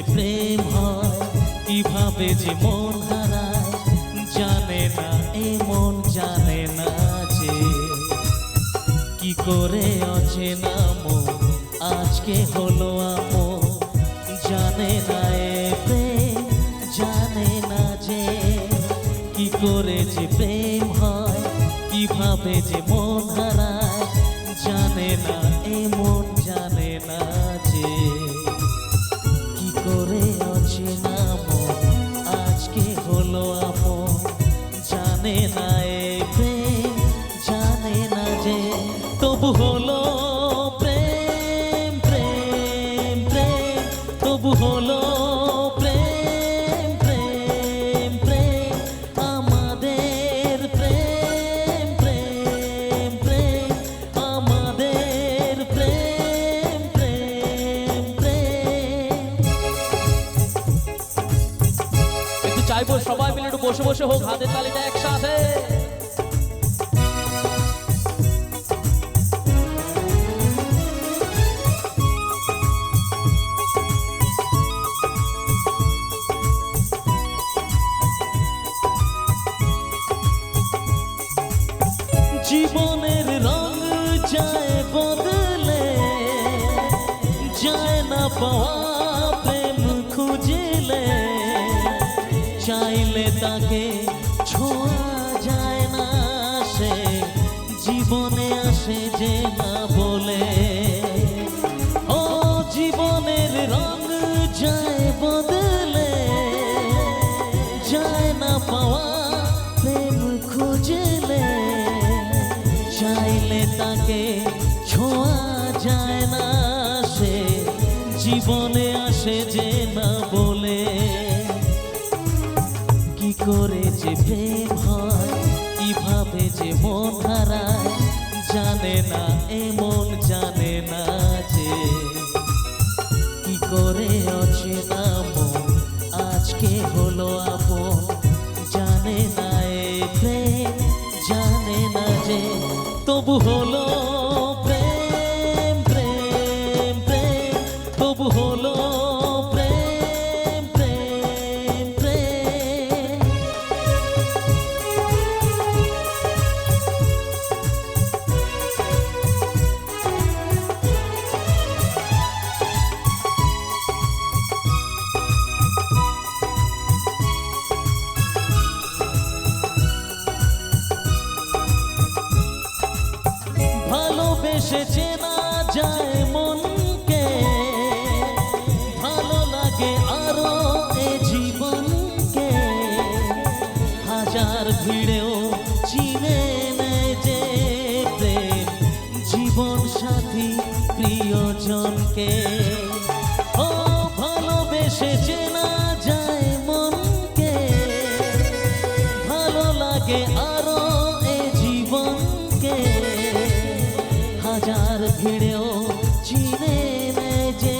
যে প্রেম হয়, কীভাবে যে মন হারায়, জানে না, এ মন জানে না যে কি করে অচেনা মন, আজকে হলো আমন জানে না এ প্রেম, জানে না যে কি করে যে প্রেম হয়, কীভাবে যে মন হারায়, জানে না, এ মন না এ প্রেম জানে না যে তবু হলো প্রেম প্রেম প্রেম তবু হলো বসে বসে হোক হাতের তালিটা একসাথে। জীবনের রং যায় বদলে, যায় না পাওয়া প্রেম খুঁজলে, চাইলে তাকে ছোঁয়া যায় না সে। জীবনে আসে যে না বলে। ও জীবনের রং যায় বদলে। যায় না পাওয়া প্রেম খুঁজলে। চাইলে তাকে ছোঁয়া যায় না সে। জীবনে আসে যে না বলে। করে যে প্রেম হয়, কীভাবে যে মন হারায়, জানে না এ মন জানে না যে কি করে অচেনা মন আজকে হলো আপন। জানে না এ প্রেম, জানে না যে তবু হলো প্রেম প্রেম প্রেম, তবু হলো ভালোবেসে চেনা যায় মনকে, ভালো লাগে আরও এ জীবনকে। হাজার ভিড়েও চিনে নেয় যে প্রেম, জীবন সাথী প্রিয়জনকে। ও ভালোবেসে চেনা হাজার ভিড়েও চিনে যে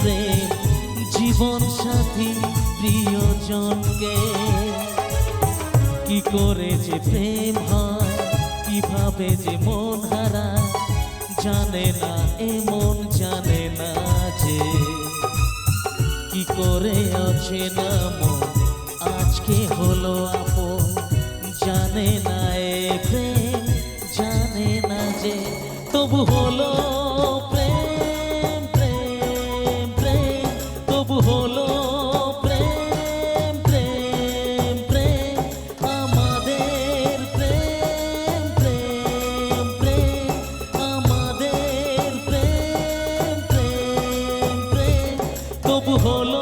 প্রেম, জীবন সাথী প্রিয়জনকে। কি করে যে প্রেম হয়, কীভাবে যে মন হারায় জানে না এ মন জানে না যে। কি করে আছে না মন, আজকে হলো আপন, জানে না এ প্রেম। তবু হলো প্রেম প্রেম প্রেম। তবু হলো প্রেম প্রেম প্রেম। আমাদের প্রেম প্রেম প্রেম। আমাদের প্রেম প্রেম প্রেম। তবু হলো